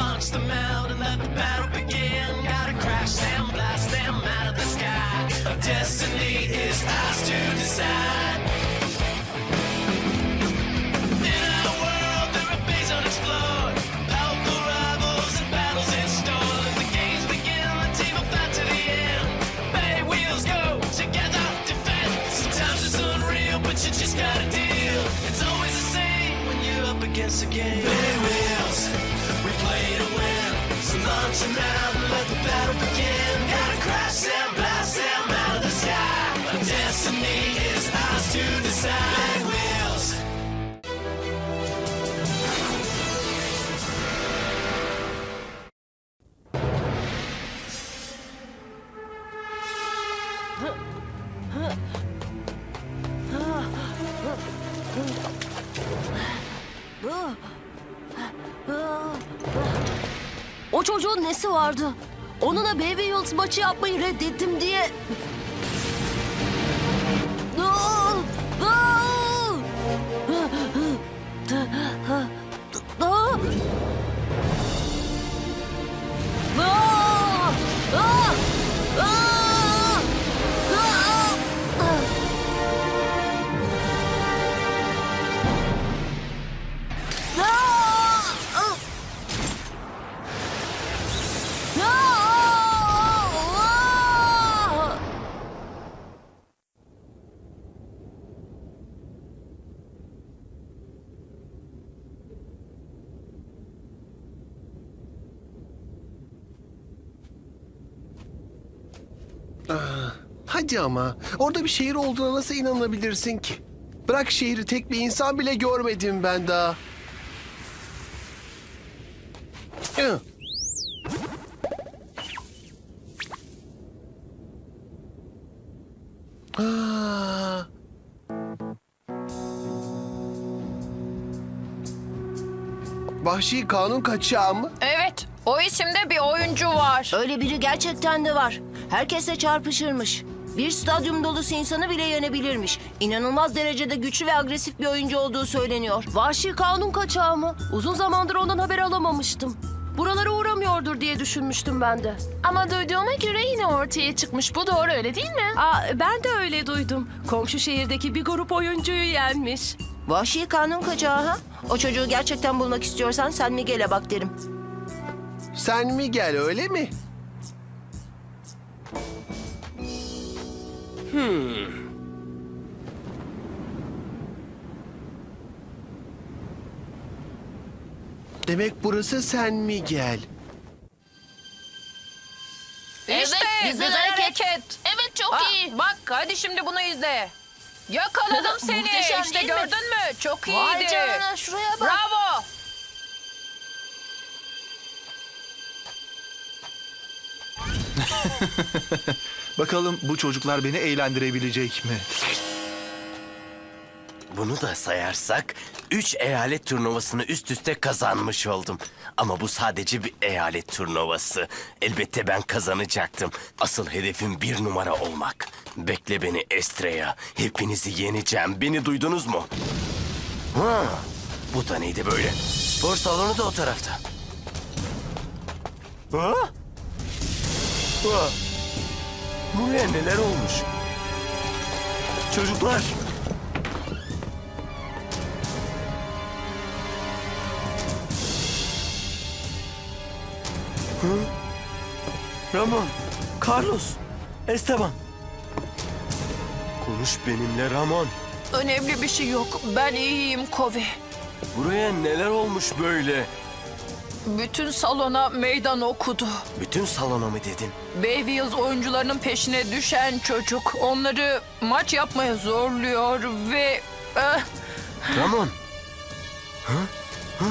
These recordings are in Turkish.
launch them out and let the battle begin. Gotta crash them, blast them out of the sky. Our destiny is ours to decide. In world. Powerful rivals and battles. The games begin, the team will fight to the end. Bay wheels go together, defend. Sometimes it's unreal, but you just gotta deal. It's always the same when you're up against the game. Let the battle begin. Gotta crash out of the sky. Our destiny is ours to decide. Vardı? Onunla Baby Hills maçı yapmayı reddettim diye... Hadi ama orada bir şehir olduğuna nasıl inanabilirsin ki? Bırak şehri tek bir insan bile görmedim ben daha. Hı. Vahşi kanun kaçağı mı? Evet, o isimde bir oyuncu var. Öyle biri gerçekten de var. Herkesle çarpışırmış. Bir stadyum dolusu insanı bile yenebilirmiş. İnanılmaz derecede güçlü ve agresif bir oyuncu olduğu söyleniyor. Vahşi kanun kaçağı mı? Uzun zamandır ondan haber alamamıştım. Buralara uğramıyordur diye düşünmüştüm ben de. Ama duyduğuma göre yine ortaya çıkmış. Bu doğru öyle değil mi? Aa, ben de öyle duydum. Komşu şehirdeki bir grup oyuncuyu yenmiş. Vahşi kanun kaçağı ha? O çocuğu gerçekten bulmak istiyorsan sen Miguel'e bak derim. Sen mi gel öyle mi? Demek burası sen mi gel? İşte güzel, hareket. Evet çok iyi. Bak hadi şimdi bunu izle. Yakaladım seni. Muhteşem işte değil mi? gördün mü? Çok iyiydi. Vay canına şuraya bak. Bravo. Bakalım bu çocuklar beni eğlendirebilecek mi? Bunu da sayarsak üç eyalet turnuvasını üst üste kazanmış oldum. Ama bu sadece bir eyalet turnuvası. Elbette ben kazanacaktım. Asıl hedefim bir numara olmak. Bekle beni Estrella. Hepinizi yeneceğim. Beni duydunuz mu? Ha, bu da neydi böyle? Spor salonu da o tarafta. Ha? Ha? Buraya neler olmuş? Çocuklar. Ramon, Carlos, Esteban. Konuş benimle Ramon. Önemli bir şey yok. Ben iyiyim Kovi. Buraya neler olmuş böyle? Bütün salona meydan okudu. Bütün salona mı dedin? Bayville's oyuncularının peşine düşen çocuk onları maç yapmaya zorluyor ve... eh, Ramon. Ha? Hı?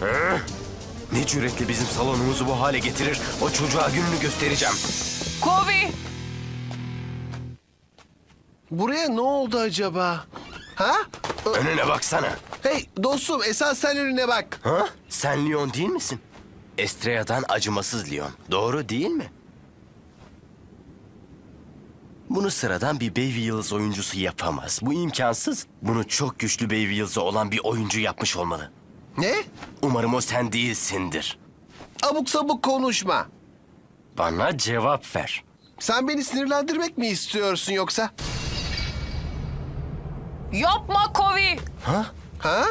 Hı? Ne cüretle bizim salonumuzu bu hale getirir. O çocuğa gününü göstereceğim. Kovi! Buraya ne oldu acaba? Ha? Önüne baksana. Hey dostum esas sen önüne bak. Ha? Sen Leon değil misin? Estrella'dan acımasız Leon. Doğru değil mi? Bunu sıradan bir Baby Yıldız oyuncusu yapamaz. Bu imkansız. Bunu çok güçlü Baby Yıldızı olan bir oyuncu yapmış olmalı. Ne? Umarım o sen değilsindir. Abuk sabuk konuşma. Bana cevap ver. Sen beni sinirlendirmek mi istiyorsun yoksa? Yapma Kovi. Ha?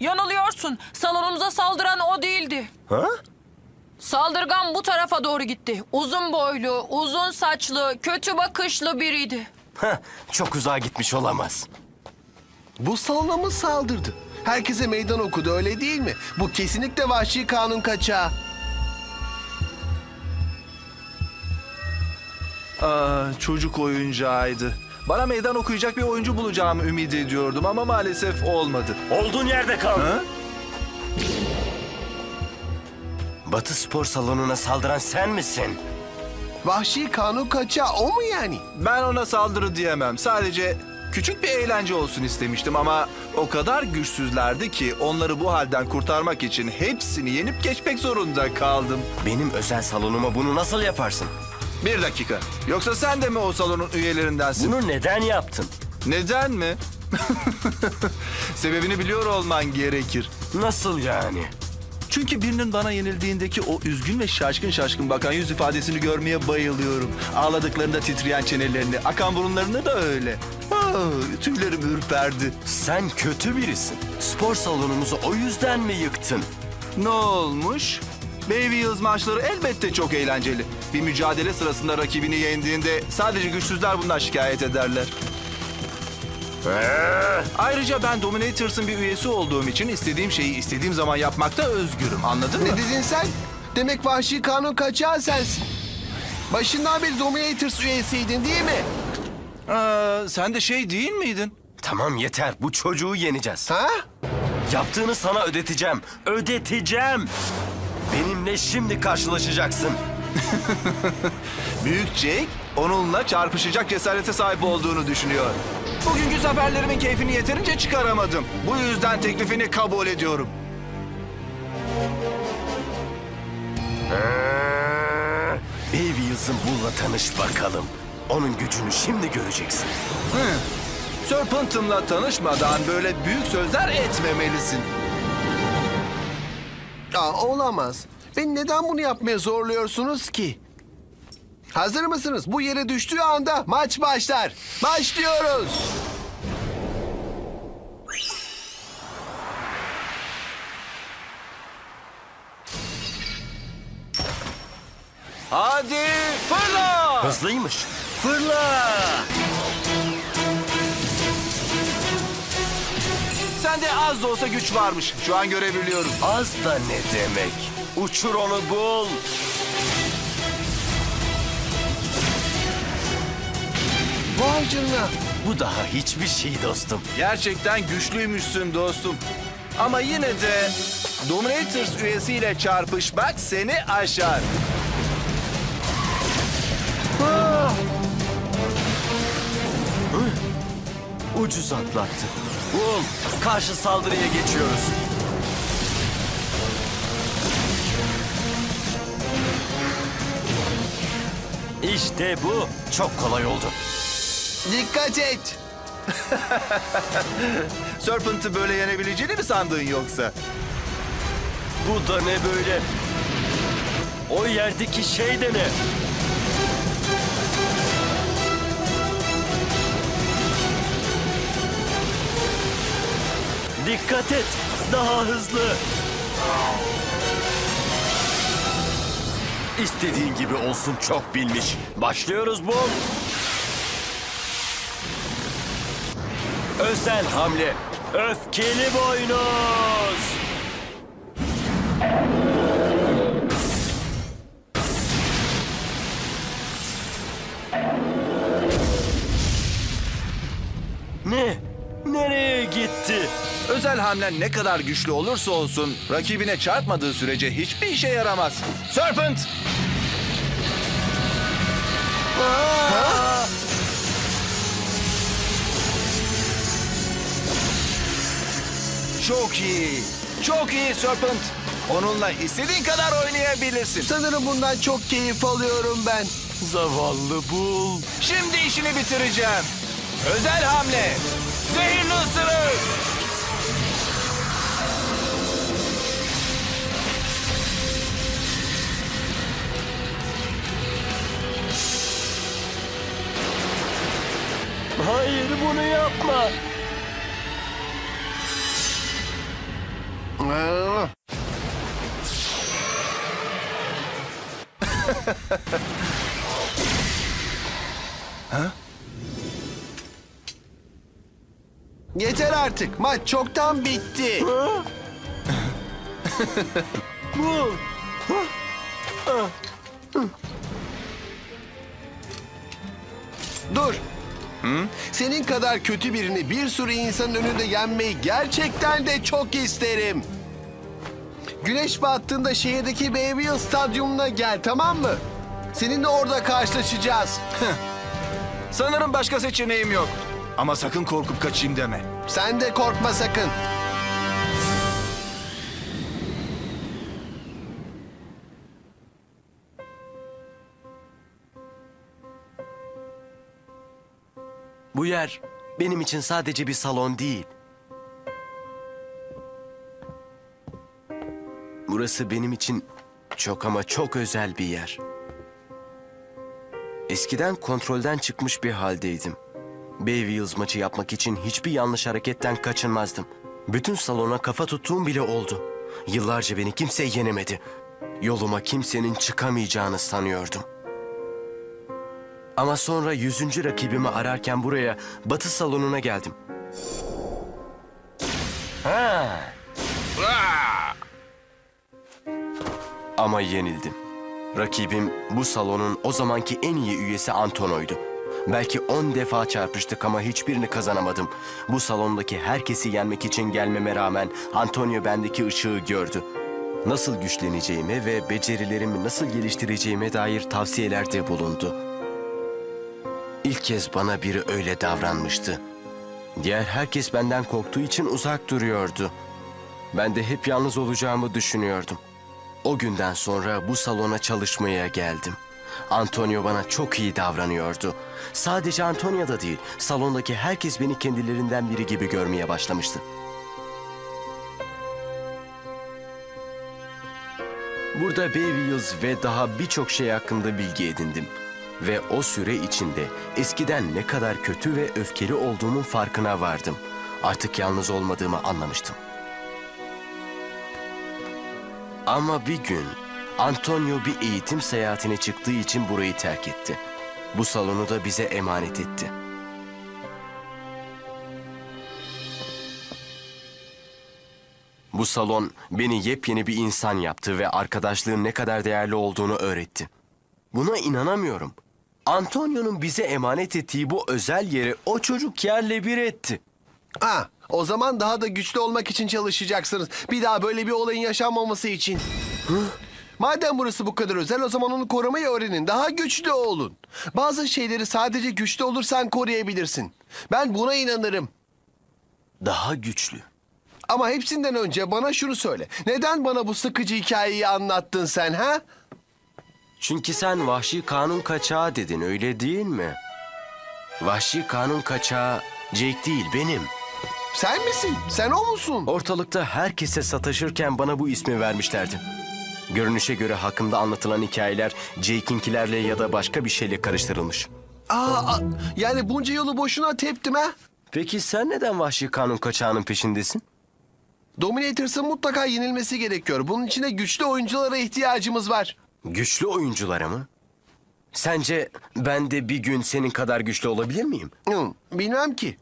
Yanılıyorsun. Salonumuza saldıran o değildi. Ha? Saldırgan bu tarafa doğru gitti. Uzun boylu, uzun saçlı, kötü bakışlı biriydi. Heh, çok uzağa gitmiş olamaz. Bu salona mı saldırdı? Herkese meydan okudu öyle değil mi? Bu kesinlikle vahşi kanun kaçağı. Aa, çocuk oyuncağıydı. Bana meydan okuyacak bir oyuncu bulacağımı ümit ediyordum ama maalesef olmadı. Olduğun yerde kal. Ha? Batı spor salonuna saldıran sen misin? Vahşi kanun kaçağı o mu yani? Ben ona saldırı diyemem. Sadece küçük bir eğlence olsun istemiştim ama o kadar güçsüzlerdi ki onları bu halden kurtarmak için hepsini yenip geçmek zorunda kaldım. Benim özel salonuma bunu nasıl yaparsın? Bir dakika. Yoksa sen de mi o salonun üyelerindensin? Bunu neden yaptın? Neden mi? Sebebini biliyor olman gerekir. Nasıl yani? Çünkü birinin bana yenildiğindeki o üzgün ve şaşkın şaşkın bakan yüz ifadesini görmeye bayılıyorum. Ağladıklarında titreyen çenelerini, akan burunlarını da öyle. Ah, tüylerim ürperdi. Sen kötü birisin. Spor salonumuzu o yüzden mi yıktın? Ne olmuş? Baby Yıldız maçları elbette çok eğlenceli. Bir mücadele sırasında rakibini yendiğinde sadece güçsüzler bundan şikayet ederler. Ayrıca ben Dominators'ın bir üyesi olduğum için istediğim şeyi istediğim zaman yapmakta özgürüm. Anladın mı? Ne dedin sen? Demek vahşi kanun kaçağı sensin. Başından beri Dominators üyesiydin değil mi? Aa, sen de şey değil miydin? Tamam yeter. Bu çocuğu yeneceğiz. Ha? Yaptığını sana ödeteceğim. Ödeteceğim. Benimle şimdi karşılaşacaksın. Büyük Jake onunla çarpışacak cesarete sahip olduğunu düşünüyor. Bugünkü zaferlerimin keyfini yeterince çıkaramadım. Bu yüzden teklifini kabul ediyorum. Baby Yıldız'ın bununla tanış bakalım. Onun gücünü şimdi göreceksin. Serpent'ımla tanışmadan böyle büyük sözler etmemelisin. Aa, olamaz. Beni neden bunu yapmaya zorluyorsunuz ki? Hazır mısınız? Bu yere düştüğü anda maç başlar. Başlıyoruz. Hadi fırla! Hızlıymış. Fırla! Sende az da olsa güç varmış. Şu an görebiliyorum. Az da ne demek? Uçur onu bul. Vay canına. Bu daha hiçbir şey dostum. Gerçekten güçlüymüşsün dostum. Ama yine de Dominators üyesiyle çarpışmak seni aşar. Ucuz atlattı. Bul. Karşı saldırıya geçiyoruz. İşte bu. Çok kolay oldu. Dikkat et. Serpent'ı böyle yenebileceğini mi sandın yoksa? Bu da ne böyle? O yerdeki şey de ne? Dikkat et, daha hızlı. İstediğin gibi olsun çok bilmiş. Başlıyoruz bu. Özel hamle. Öfkeli boynuz. Ne? Özel hamlen ne kadar güçlü olursa olsun rakibine çarpmadığı sürece hiçbir işe yaramaz. Serpent! Çok iyi. Çok iyi Serpent. Onunla istediğin kadar oynayabilirsin. Sanırım bundan çok keyif alıyorum ben. Zavallı bul. Şimdi işini bitireceğim. Özel hamle. Zehirli ısırık. Bunu yapma. Aa, Yeter artık. Maç çoktan bitti. Bul. Senin kadar kötü birini bir sürü insanın önünde yenmeyi gerçekten de çok isterim. Güneş battığında şehirdeki Bayville Stadyumuna gel tamam mı? Seninle orada karşılaşacağız. Sanırım başka seçeneğim yok. Ama sakın korkup kaçayım deme. Sen de korkma sakın. Bu yer benim için sadece bir salon değil. Burası benim için çok ama çok özel bir yer. Eskiden kontrolden çıkmış bir haldeydim. Bayville's maçı yapmak için hiçbir yanlış hareketten kaçınmazdım. Bütün salona kafa tuttuğum bile oldu. Yıllarca beni kimse yenemedi. Yoluma kimsenin çıkamayacağını sanıyordum. Ama sonra yüzüncü rakibimi ararken buraya batı salonuna geldim. Ha. Ama yenildim. Rakibim bu salonun o zamanki en iyi üyesi Antono'ydu. Belki on defa çarpıştık ama hiçbirini kazanamadım. Bu salondaki herkesi yenmek için gelmeme rağmen Antonio bendeki ışığı gördü. Nasıl güçleneceğime ve becerilerimi nasıl geliştireceğime dair tavsiyelerde bulundu. İlk kez bana biri öyle davranmıştı. Diğer herkes benden korktuğu için uzak duruyordu. Ben de hep yalnız olacağımı düşünüyordum. O günden sonra bu salona çalışmaya geldim. Antonio bana çok iyi davranıyordu. Sadece Antonio da değil, salondaki herkes beni kendilerinden biri gibi görmeye başlamıştı. Burada Bayville's ve daha birçok şey hakkında bilgi edindim. Ve o süre içinde eskiden ne kadar kötü ve öfkeli olduğumun farkına vardım. Artık yalnız olmadığımı anlamıştım. Ama bir gün Antonio bir eğitim seyahatine çıktığı için burayı terk etti. Bu salonu da bize emanet etti. Bu salon beni yepyeni bir insan yaptı ve arkadaşlığın ne kadar değerli olduğunu öğretti. Buna inanamıyorum. Antonio'nun bize emanet ettiği bu özel yeri o çocuk yerle bir etti. Ha, o zaman daha da güçlü olmak için çalışacaksınız. Bir daha böyle bir olayın yaşanmaması için. Madem burası bu kadar özel o zaman onu korumayı öğrenin. Daha güçlü olun. Bazı şeyleri sadece güçlü olursan koruyabilirsin. Ben buna inanırım. Daha güçlü. Ama hepsinden önce bana şunu söyle. Neden bana bu sıkıcı hikayeyi anlattın sen ha? Çünkü sen vahşi kanun kaçağı dedin öyle değil mi? Vahşi kanun kaçağı Jake değil benim. Sen misin? Sen o musun? Ortalıkta herkese sataşırken bana bu ismi vermişlerdi. Görünüşe göre hakkımda anlatılan hikayeler Jake'inkilerle ya da başka bir şeyle karıştırılmış. Aa, aa, yani bunca yolu boşuna teptim ha? Peki sen neden vahşi kanun kaçağının peşindesin? Dominators'ın mutlaka yenilmesi gerekiyor. Bunun için de güçlü oyunculara ihtiyacımız var. Güçlü oyunculara mı? Sence ben de bir gün senin kadar güçlü olabilir miyim? Hı, bilmem ki.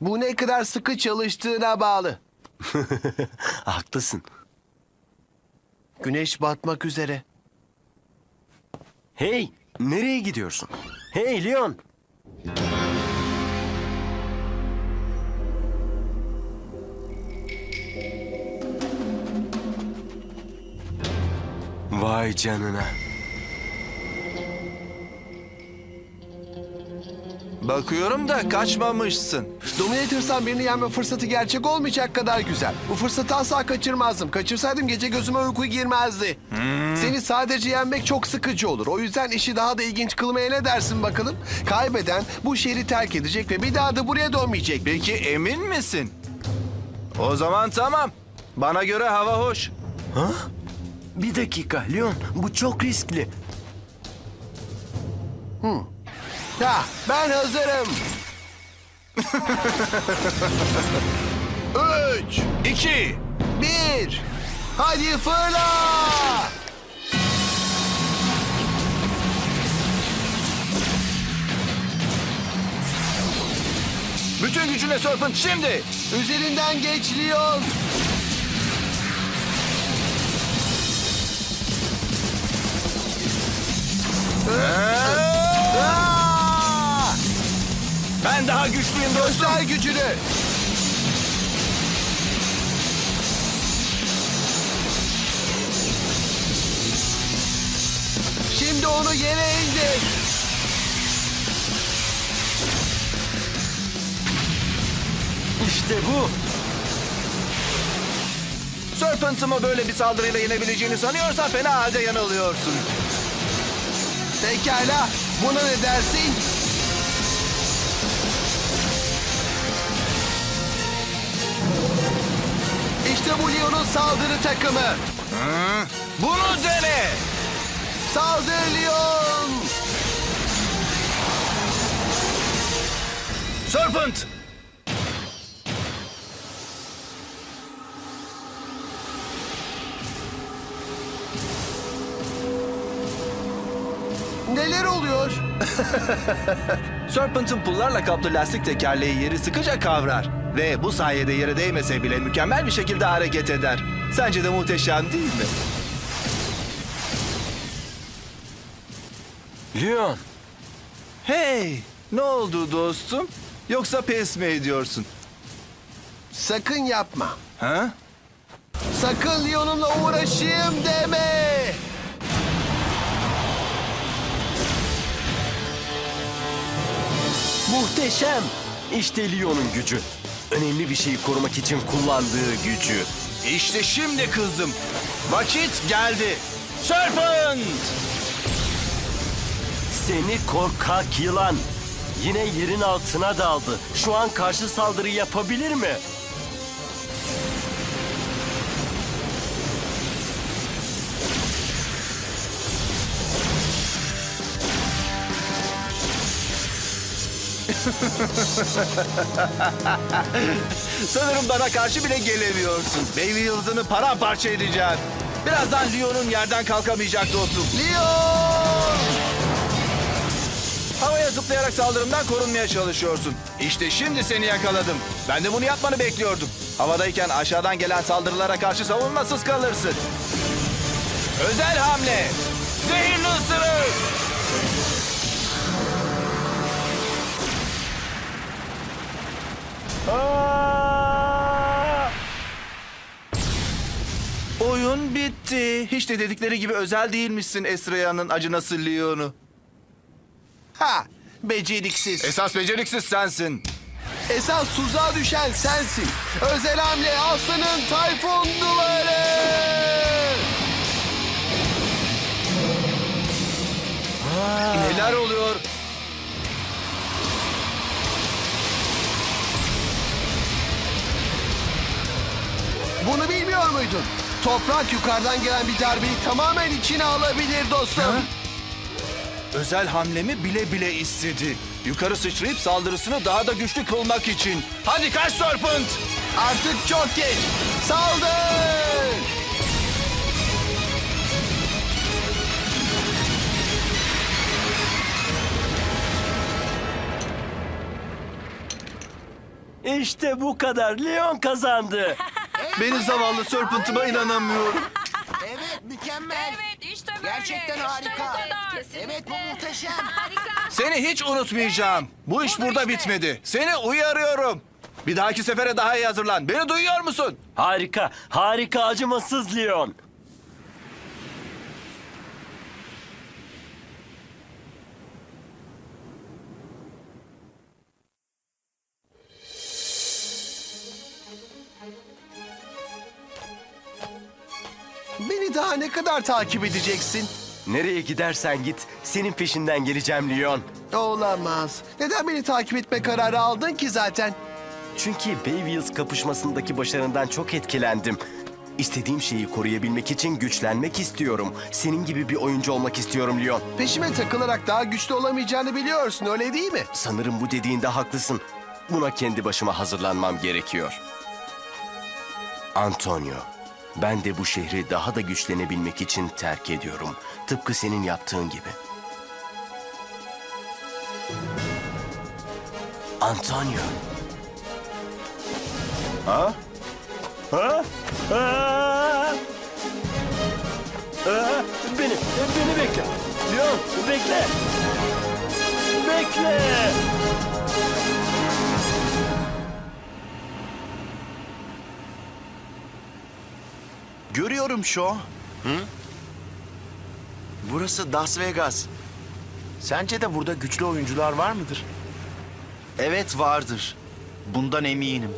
Bu ne kadar sıkı çalıştığına bağlı. Haklısın. Güneş batmak üzere. Hey, nereye gidiyorsun? Hey Leon. Vay canına. Bakıyorum da kaçmamışsın. Dominators'tan birini yenme fırsatı gerçek olmayacak kadar güzel. Bu fırsatı asla kaçırmazdım. Kaçırsaydım gece gözüme uyku girmezdi. Seni sadece yenmek çok sıkıcı olur. O yüzden işi daha da ilginç kılmaya ne dersin bakalım? Kaybeden bu şehri terk edecek ve bir daha da buraya dönmeyecek. Peki emin misin? O zaman tamam. Bana göre hava hoş. Bir dakika Leon bu çok riskli. Ha, ben hazırım. Üç, İki. bir, hadi fırla! Bütün gücüne Serpent şimdi. Üzerinden geç Leon. Ben daha güçlüyüm dostum. Göster gücünü. Şimdi onu yere indir. İşte bu. Serpent'ımı böyle bir saldırıyla yenebileceğini sanıyorsan fena halde yanılıyorsun. Pekala. Buna ne dersin? İşte bu Leon'un saldırı takımı. Bunu dene. Saldır Leon. Serpent. Serpent'ın pullarla kaplı lastik tekerleği yeri sıkıca kavrar. Ve bu sayede yere değmese bile mükemmel bir şekilde hareket eder. Sence de muhteşem değil mi? Leon Hey! Ne oldu dostum? Yoksa pes mi ediyorsun? Sakın yapma. Ha? Sakın Leon'umla uğraşayım deme. Muhteşem. İşte Leon'un gücü. Önemli bir şeyi korumak için kullandığı gücü. İşte şimdi kızdım. Vakit geldi. Serpent! Seni korkak yılan. Yine yerin altına daldı. Şu an karşı saldırı yapabilir mi? Sanırım bana karşı bile gelemiyorsun. Baby yıldızını paramparça edeceğim. Birazdan Leon'un yerden kalkamayacak dostum. Leon! Havaya zıplayarak saldırımdan korunmaya çalışıyorsun. İşte şimdi seni yakaladım. Ben de bunu yapmanı bekliyordum. Havadayken aşağıdan gelen saldırılara karşı savunmasız kalırsın. Özel hamle. Hiç de dedikleri gibi özel değilmişsin Esra'nın acınası Leon'u. Ha, beceriksiz. Esas beceriksiz sensin. Esas tuzağa düşen sensin. Özel hamle aslanın tayfun duvarı. Neler oluyor? Bunu bilmiyor muydun? Toprak yukarıdan gelen bir darbeyi tamamen içine alabilir dostum. Özel hamlemi bile bile istedi. Yukarı sıçrayıp saldırısını daha da güçlü kılmak için. Hadi kaç Serpent! Artık çok geç. Saldır! İşte bu kadar. Leon kazandı. Beni zavallı Serpent'ıma inanamıyorum. Evet mükemmel. Evet işte böyle. Gerçekten İşte harika. kadar. Evet bu muhteşem. Seni hiç unutmayacağım. Bu iş burada bitmedi. Seni uyarıyorum. Bir dahaki sefere daha iyi hazırlan. Beni duyuyor musun? Harika. Harika acımasız Leon. Beni daha ne kadar takip edeceksin? Nereye gidersen git, senin peşinden geleceğim Leon. Olamaz. Neden beni takip etme kararı aldın ki zaten? Çünkü Baywheels kapışmasındaki başarından çok etkilendim. İstediğim şeyi koruyabilmek için güçlenmek istiyorum. Senin gibi bir oyuncu olmak istiyorum Leon. Peşime takılarak daha güçlü olamayacağını biliyorsun öyle değil mi? Sanırım bu dediğinde haklısın. Buna kendi başıma hazırlanmam gerekiyor. Antonio, ben de bu şehri daha da güçlenebilmek için terk ediyorum. Tıpkı senin yaptığın gibi. Antonio. Ha? Ha? Ha? Ha? Beni, beni bekle. Leon, bekle. Bekle. Görüyorum şu. Hı? Burası Las Vegas. Sence de burada güçlü oyuncular var mıdır? Evet vardır. Bundan eminim.